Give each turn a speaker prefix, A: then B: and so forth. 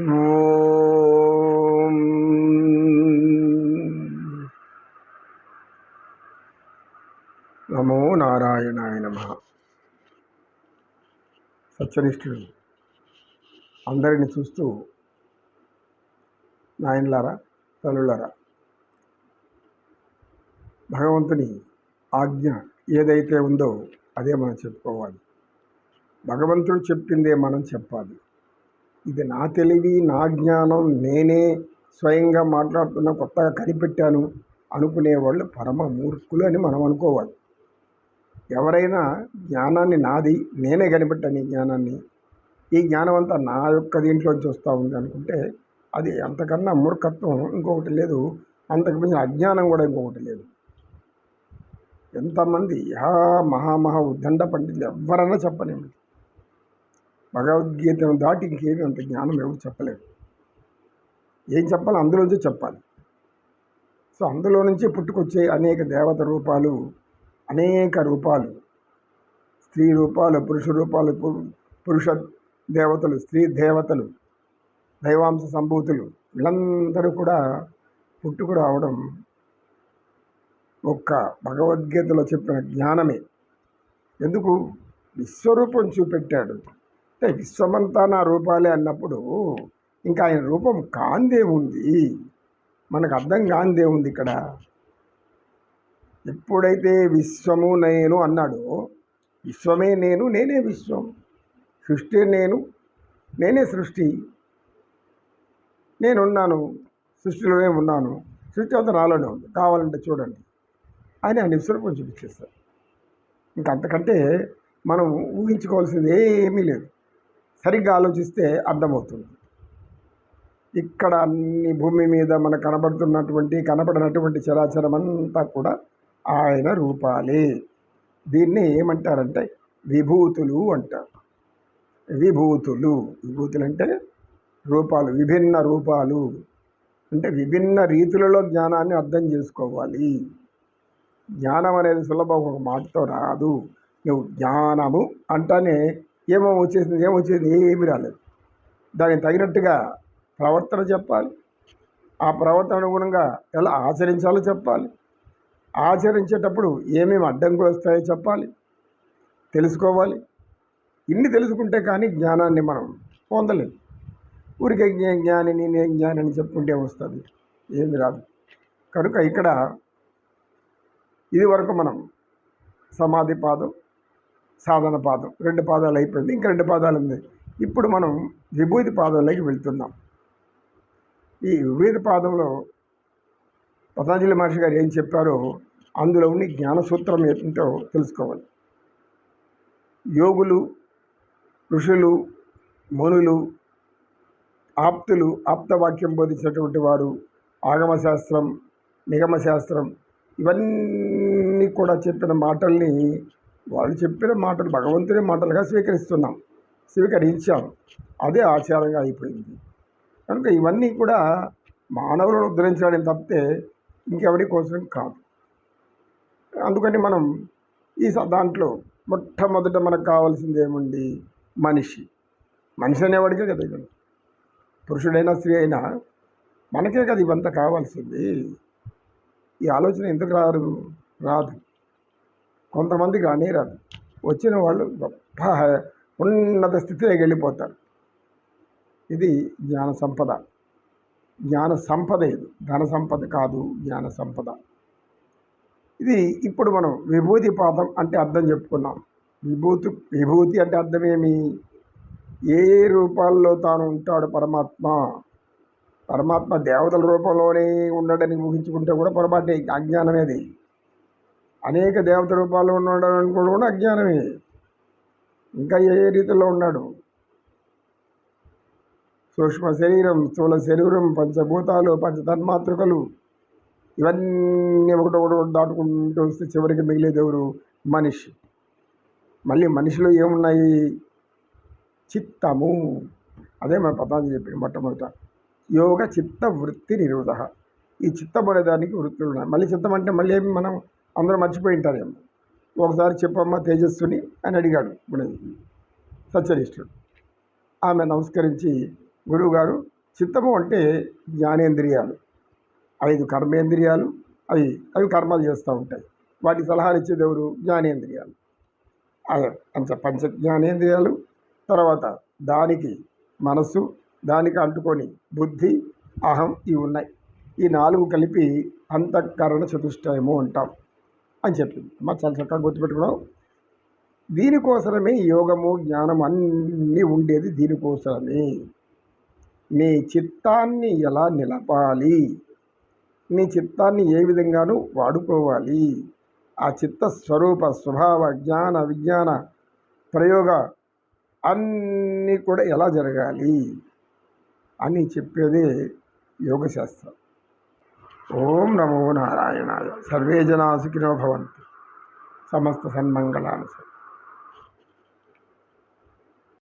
A: నమో నారాయణాయ నమ. సత్యనిష్ఠుడు అందరిని చూస్తూ నాయనలారా తల్లులారా భగవంతుని ఆజ్ఞ ఏదైతే ఉందో అదే మనం చెప్పుకోవాలి. భగవంతుడు చెప్పిందే మనం చెప్పాలి. ఇది నా తెలివి నా జ్ఞానం నేనే స్వయంగా మాట్లాడుతున్న కొత్తగా కనిపెట్టాను అనుకునేవాళ్ళు పరమ మూర్ఖులు అని మనం అనుకోవాలి. ఎవరైనా జ్ఞానాన్ని నాది నేనే కనిపెట్టాను ఈ జ్ఞానాన్ని. ఈ జ్ఞానం అంతా నా యొక్క దీంట్లోంచి వస్తూ ఉంది అనుకుంటే అది అంతకన్నా మూర్ఖత్వం ఇంకొకటి లేదు. అంతకు మించిన అజ్ఞానం కూడా ఇంకొకటి లేదు. ఎంతమంది యా మహామహా ఉద్దండ పండితులు ఎవరన్నా చెప్పలేము భగవద్గీతను దాటి ఇంకేమీ అంత జ్ఞానం ఎవరు చెప్పలేము ఏం చెప్పాలి అందులోంచి చెప్పాలి. సో అందులో నుంచి పుట్టుకొచ్చే అనేక దేవత రూపాలు అనేక రూపాలు. స్త్రీ రూపాలు పురుష రూపాలు పురుష దేవతలు స్త్రీ దేవతలు దైవాంశ సంభూతులు వీళ్ళందరూ కూడా పుట్టుకు రావడం ఒక్క భగవద్గీతలో చెప్పిన జ్ఞానమే. ఎందుకు? విశ్వరూపం చూపెట్టాడు. అంటే విశ్వమంతా నా రూపాలే అన్నప్పుడు ఇంకా ఆయన రూపం కాందే ఉంది. మనకు అర్థం కాందే ఉంది ఇక్కడ. ఎప్పుడైతే విశ్వము నేను అన్నాడో విశ్వమే నేను నేనే విశ్వం. సృష్టి నేను నేనే సృష్టి. నేనున్నాను సృష్టిలోనే ఉన్నాను. సృష్టి అంతా నాలోనే ఉంది. కావాలంటే చూడండి. అని ఆయన విశ్వరూపం చూపించేస్తారు ఇంకా అంతకంటే మనం ఊహించుకోవాల్సింది ఏమీ లేదు. సరిగ్గా ఆలోచిస్తే అర్థమవుతుంది. ఇక్కడ అన్ని భూమి మీద మనకు కనబడుతున్నటువంటి కనబడినటువంటి చరాచరం అంతా కూడా ఆయన రూపాలే. దీన్ని ఏమంటారంటే విభూతులు అంటారు. విభూతులు. విభూతులు అంటే రూపాలు విభిన్న రూపాలు. అంటే విభిన్న రీతులలో జ్ఞానాన్ని అర్థం చేసుకోవాలి. జ్ఞానం అనేది సులభం ఒక మాటతో రాదు. నువ్వు జ్ఞానము అంటేనే ఏమో వచ్చేసింది ఏమో వచ్చేది ఏమీ రాలేదు. దానికి తగినట్టుగా ప్రవర్తన చెప్పాలి. ఆ ప్రవర్తన అనుగుణంగా ఎలా ఆచరించాలో చెప్పాలి. ఆచరించేటప్పుడు ఏమేమి అడ్డంకులు వస్తాయో చెప్పాలి. తెలుసుకోవాలి. ఇన్ని తెలుసుకుంటే కానీ జ్ఞానాన్ని మనం పొందలేము ఊరికే జ్ఞా జ్ఞానిని నేను జ్ఞాని చెప్పుకుంటే వస్తుంది. ఏమి రాదు. కనుక ఇక్కడ ఇది వరకు మనం సమాధి పాదం సాధన పాదం. రెండు పాదాలు అయిపోయింది ఇంకా రెండు పాదాలు ఉంది. ఇప్పుడు మనం విభూతి పాదంలోకి వెళ్తున్నాం. ఈ విభూతి పాదంలో పతాంజలి మహర్షి గారు ఏం చెప్పారో అందులో ఉన్న జ్ఞాన సూత్రం ఏంటో తెలుసుకోవాలి. యోగులు ఋషులు మునులు ఆప్తులు ఆప్తవాక్యం బోధించినటువంటి వారు ఆగమశాస్త్రం నిగమశాస్త్రం ఇవన్నీ కూడా చెప్పిన మాటల్ని వాళ్ళు చెప్పిన మాటలు భగవంతుని మాటలుగా స్వీకరిస్తున్నాం స్వీకరించాం. అదే ఆచారంగా అయిపోయింది. కనుక ఇవన్నీ కూడా మానవులను ఉద్ధరించడానికి తప్పితే ఇంకెవరి కోసం కాదు. అందుకని మనం ఈ స- దాంట్లో మొట్టమొదట మనకు కావాల్సింది ఏముంది? మనిషి. మనిషి అనేవాడికే కదా ఇవన్నీ పురుషుడైనా స్త్రీ అయినా మనకే కదా ఇవంతా కావాల్సింది. ఈ ఆలోచన ఎందుకు రాదు రాదు? కొంతమందికి రానే రాదు వచ్చిన వాళ్ళు గొప్ప ఉన్నత స్థితిలోకి వెళ్ళిపోతారు. ఇది జ్ఞాన సంపద. జ్ఞాన సంపద ఇది ధన సంపద కాదు జ్ఞాన సంపద. ఇది ఇప్పుడు మనం విభూతి పాదం అంటే అర్థం చెప్పుకున్నాం. విభూతి విభూతి అంటే అర్థమేమి ఏ రూపాల్లో తాను ఉంటాడు పరమాత్మ? పరమాత్మ దేవతల రూపంలోనే ఉండడని ఊహించుకుంటే కూడా పొరపాటే. అజ్ఞానమేది. అనేక దేవత రూపాలు ఉన్నాడు అనుకోవడం కూడా అజ్ఞానమే. ఇంకా ఏ ఏ రీతిలో ఉన్నాడు? సూక్ష్మ శరీరం స్థూల శరీరం పంచభూతాలు పంచతన్మాతృకలు ఇవన్నీ ఒకటి ఒకటి దాటుకుంటూ వస్తే చివరికి మిగిలేది ఎవరు? మనిషి. మళ్ళీ మనిషిలో ఏమున్నాయి? చిత్తము. అదే మన పతాంజలి చెప్పి మొట్టమొదట. యోగ చిత్త వృత్తి నిరోధ. ఈ చిత్తం అనే దానికి వృత్తులు ఉన్నాయి. మళ్ళీ చిత్తం అంటే మళ్ళీ ఏమి మనం అందరూ మర్చిపోయి ఉంటారేమో. ఒకసారి చెప్పమ్మా తేజస్సుని అని అడిగాడు ఇప్పుడు సత్యనిష్ఠుడు. ఆమె నమస్కరించి గురువుగారు చిత్తము అంటే జ్ఞానేంద్రియాలు. ఐదు కర్మేంద్రియాలు అవి అవి కర్మలు చేస్తూ ఉంటాయి. వాటి సలహాలు ఇచ్చేది ఎవరు? జ్ఞానేంద్రియాలు. అదే పంచ పంచ జ్ఞానేంద్రియాలు. తర్వాత దానికి మనస్సు దానికి అంటుకొని బుద్ధి అహం ఇవి ఉన్నాయి. ఈ నాలుగు కలిపి అంతఃకరణ చతుష్టయము అంటాం అని చెప్పింది. అమ్మ చాలా చక్కగా గుర్తుపెట్టుకున్నాం దీనికోసమే యోగము జ్ఞానం అన్నీ ఉండేది దీనికోసమే నీ చిత్తాన్ని ఎలా నిలపాలి? నీ చిత్తాన్ని ఏ విధంగానూ వాడుకోవాలి. ఆ చిత్త స్వరూప స్వభావ జ్ఞాన విజ్ఞాన ప్రయోగ అన్నీ కూడా ఎలా జరగాలి అని చెప్పేదే యోగశాస్త్రం. ఓం నమో నారాయణాయ. సర్వే జనా సుఖినో భవంతు. సమస్త సన్మంగళాను